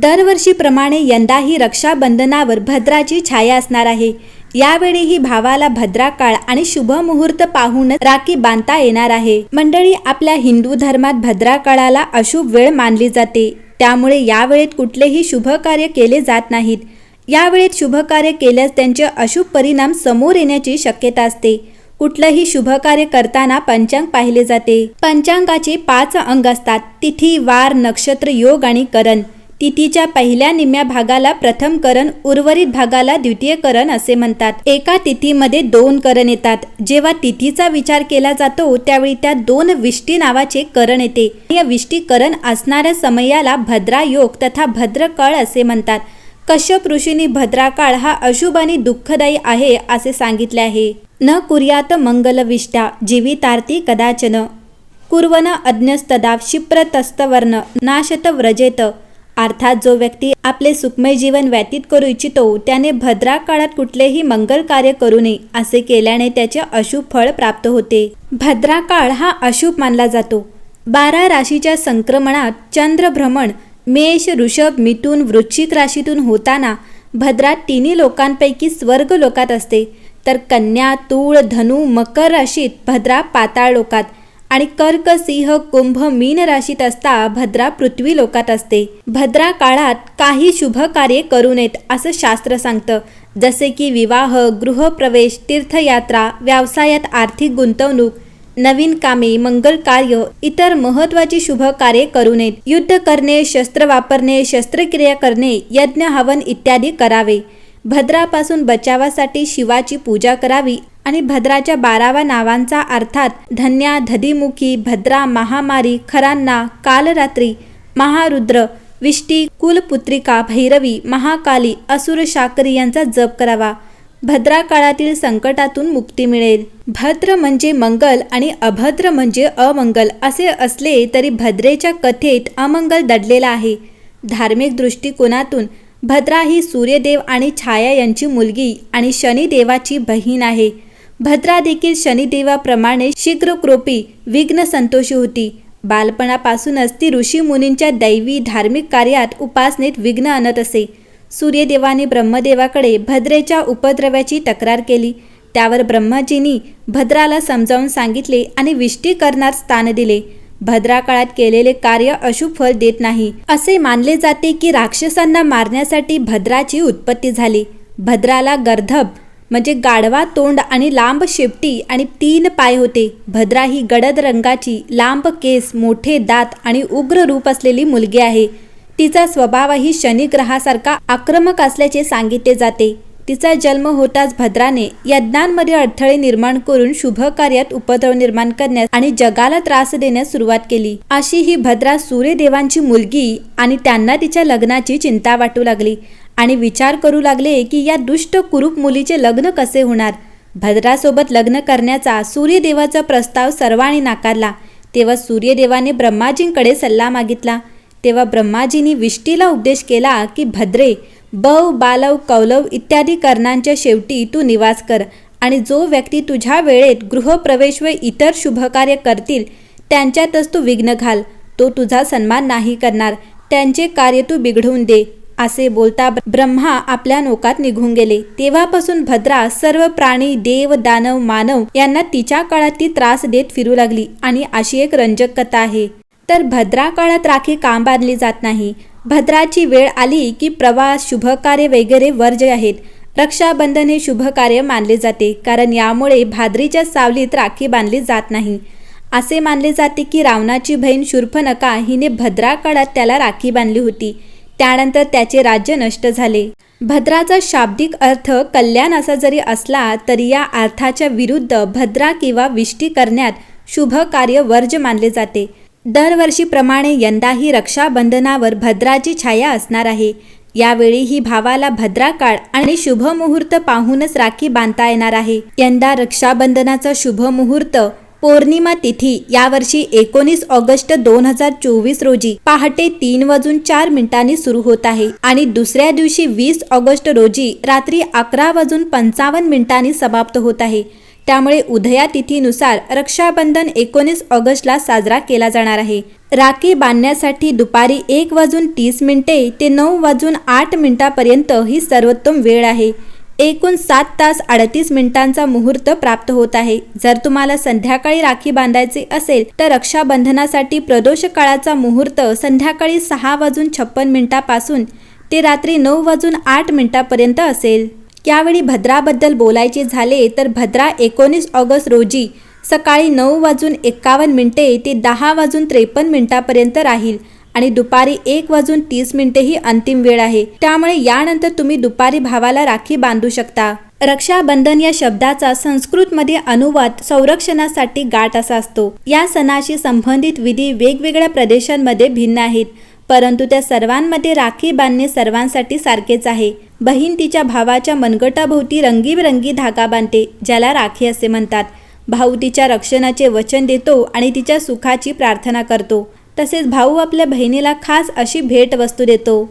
दरवर्षीप्रमाणे यंदाही रक्षाबंधनावर भद्राची छाया असणार आहे. यावेळीही भावाला भद्रा काळ आणि शुभ मुहूर्त पाहून राखी बांधता येणार आहे. मंडळी आपल्या हिंदू धर्मात भद्रा काळाला अशुभ वेळ मानली जाते. त्यामुळे यावेळेत कुठलेही शुभ कार्य केले जात नाहीत. यावेळेत शुभ कार्य केल्यास त्यांचे अशुभ परिणाम समोर येण्याची शक्यता असते. कुठलंही शुभ कार्य करताना पंचांग पाहिले जाते. पंचांगाचे पाच अंग असतात. तिथी वार नक्षत्र योग आणि करण. तिथीच्या पहिल्या निम्म्या भागाला प्रथम करण उर्वरित भागाला द्वितीय करण असे म्हणतात. एका तिथीमध्ये दोन करण येतात. जेव्हा तिथीचा विचार केला जातो त्यावेळी त्या दोन विष्टी नावाचे करण येते. या विष्टी करण असणाऱ्या समयाला भद्रा योग तथा भद्रकळ असे म्हणतात. कश्यप ऋषींनी भद्राकाळ हा अशुभ आणि दुःखदायी आहे असे सांगितले आहे. न कुर्यात मंगलविष्टा जीवितार्थी कदाचन. कुर्वन अज्ञस्तदा क्षिप्रतस्तवर्ण नाशत व्रजेत. अर्थात जो व्यक्ती आपले सुखमय जीवन व्यतीत करू इच्छितो त्याने भद्रा काळात कुठलेही मंगल कार्य करू नये असे केल्याने त्याचे अशुभ फळ प्राप्त होते. भद्रा काळ हा अशुभ मानला जातो. बारा राशीच्या संक्रमणात चंद्रभ्रमण मेष ऋषभ मिथून वृश्चिक राशीतून होताना भद्रा तिन्ही लोकांपैकी स्वर्ग लोकात असते. तर कन्या तूळ धनु मकर राशीत भद्रा पाताळ लोकात आणि कर्क सिंह कुंभ मीन राशीत असता भद्रा पृथ्वी लोकात असते. भद्रा काळात काही शुभ कार्य करू नयेत असं शास्त्र सांगतं. जसे की विवाह गृहप्रवेश तीर्थयात्रा व्यवसायात आर्थिक गुंतवणूक नवीन कामे मंगल कार्य इतर महत्वाची शुभ कार्य करू नयेत. युद्ध करणे शस्त्र वापरणे शस्त्रक्रिया करणे यज्ञ हवन इत्यादी करावे. भद्रापासून बचावासाठी शिवाची पूजा करावी आणि भद्राच्या बारावा नावांचा अर्थात धन्या धदिमुखी भद्रा महामारी खरांना कालरात्री महारुद्र विष्टी कुलपुत्रिका भैरवी महाकाली असुर शाकरी यांचा जप करावा. भद्रा काळातील संकटातून मुक्ती मिळेल. भद्र म्हणजे मंगल आणि अभद्र म्हणजे अमंगल असे असले तरी भद्रेच्या कथेत अमंगल दडलेला आहे. धार्मिक दृष्टिकोनातून भद्रा ही सूर्यदेव आणि छाया यांची मुलगी आणि शनिदेवाची बहीण आहे. भद्रा देखील शनिदेवाप्रमाणे शीघ्रक्रोपी विघ्न संतोषी होती. बालपणापासूनच ती ऋषी मुनींच्या दैवी धार्मिक कार्यात उपासनेत विघ्न आणत असे. सूर्यदेवाने ब्रह्मदेवाकडे भद्रेच्या उपद्रव्याची तक्रार केली. त्यावर ब्रह्माजींनी भद्राला समजावून सांगितले आणि विष्टी करणार स्थान दिले. भद्रा काळात केलेले कार्य अशुभ फल देत नाही. असे मानले जाते की राक्षसांना मारण्यासाठी भद्राची उत्पत्ती झाली. भद्राला गर्धब म्हणजे गाढवा तोंड आणि लांब शेपटी आणि तीन पाय होते. भद्रा ही गडद रंगाची लांब केस मोठे दात आणि उग्र रूप असलेली मुलगी आहे. तिचा स्वभावही शनिग्रहासारखा आक्रमक असल्याचे सांगितले जाते. तिचा जन्म होताच भद्राने यज्ञांमध्ये अडथळे निर्माण करून शुभ कार्यात उपद्रव निर्माण करण्यास आणि जगाला त्रास देण्यास सुरुवात केली. अशी ही भद्रा सूर्यदेवांची मुलगी आणि त्यांना तिच्या लग्नाची चिंता वाटू लागली. आणि विचार करू लागले की या दुष्ट कुरूप मुलीचे लग्न कसे होणार? भद्रासोबत लग्न करण्याचा सूर्यदेवाचा प्रस्ताव सर्वांनी नाकारला. तेव्हा सूर्यदेवाने ब्रह्माजींकडे सल्ला मागितला. तेव्हा ब्रह्माजींनी विष्टीला उपदेश केला की भद्रे बव बालव कौलव इत्यादी कर्णांच्या शेवटी तू निवास कर आणि जो व्यक्ती तुझ्या वेळेत गृहप्रवेश व इतर शुभकार्य करतील त्यांच्यातच तू विघ्न घाल. तो तुझा सन्मान नाही करणार. त्यांचे कार्य तू बिघडवून दे. असे बोलता ब्रह्मा आपल्या नोकात निघून गेले. तेव्हापासून भद्रा सर्व प्राणी देव दानव मानव यांना तिच्या काळात ती त्रास देत फिरू लागली आणि अशी एक रंजक कथा आहे. तर भद्रा काळात राखी काम बांधली जात नाही. भद्राची वेळ आली की प्रवास शुभकार्य वगैरे वर्ज आहेत. रक्षाबंधन हे शुभकार्य मानले जाते कारण यामुळे भाद्रीच्या सावलीत राखी बांधली जात नाही. असे मानले जाते की रावणाची बहीण शूर्फनका हिने भद्रा काळात त्याला राखी बांधली होती. त्यानंतर त्याचे राज्य नष्ट झाले. भद्राचा शाब्दिक अर्थ कल्याण असा जरी असला तरी या अर्थाच्या विरुद्ध भद्रा किंवा विष्टी करण्यात शुभ कार्य वर्ज मानले जाते. दरवर्षीप्रमाणे यंदाही रक्षाबंधनावर भद्राची छाया असणार आहे. यावेळी ही भावाला भद्रा काळ आणि शुभ मुहूर्त पाहूनच राखी बांधता येणार आहे. यंदा रक्षाबंधनाचा शुभ मुहूर्त पौर्णिमा तिथी यावर्षी एकोणीस ऑगस्ट दोन हजार चोवीस रोजी पहाटे तीन वाजून चार मिनिटांनी सुरू होत आहे आणि दुसऱ्या दिवशी वीस ऑगस्ट रोजी रात्री अकरा वाजून पंचावन्न मिनिटांनी समाप्त होत आहे. त्यामुळे उदया तिथीनुसार रक्षाबंधन एकोणीस ऑगस्टला साजरा केला जाणार आहे. राखी बांधण्यासाठी दुपारी एक वाजून तीस मिनिटे ते नऊ वाजून आठ मिनिटापर्यंत ही सर्वोत्तम वेळ आहे. एकूण सात तास अडतीस मिनिटांचा मुहूर्त प्राप्त होत आहे. जर तुम्हाला संध्याकाळी राखी बांधायची असेल तर रक्षाबंधनासाठी प्रदोष काळाचा मुहूर्त संध्याकाळी सहा वाजून छप्पन मिनिटापासून ते रात्री नऊ वाजून आठ मिनिटापर्यंत असेल. यावेळी भद्राबद्दल बोलायचे झाले तर भद्रा एकोणीस ऑगस्ट रोजी सकाळी नऊ वाजून एक्कावन्न मिनिटे ते दहा वाजून त्रेपन्न मिनिटापर्यंत राहील. आणि दुपारी एक वाजून तीस मिनिटे ही अंतिम वेळ आहे. त्यामुळे यानंतर तुम्ही दुपारी भावाला राखी बांधू शकता. रक्षाबंधन या शब्दाचा संस्कृतमध्ये अनुवाद संरक्षणासाठी गाठ असा असतो. या सणाशी संबंधित विधी वेगवेगळ्या प्रदेशांमध्ये भिन्न आहेत. परंतु त्या सर्वांमध्ये राखी बांधणे सर्वांसाठी सारखेच आहे. बहीण तिच्या भावाच्या मनगटाभोवती रंगीबेरंगी धागा बांधते ज्याला राखी असे म्हणतात. भाऊ तिच्या रक्षणाचे वचन देतो आणि तिच्या सुखाची प्रार्थना करतो. तसेच भाऊ आपल्या बहिणीला खास अशी भेट वस्तू देतो.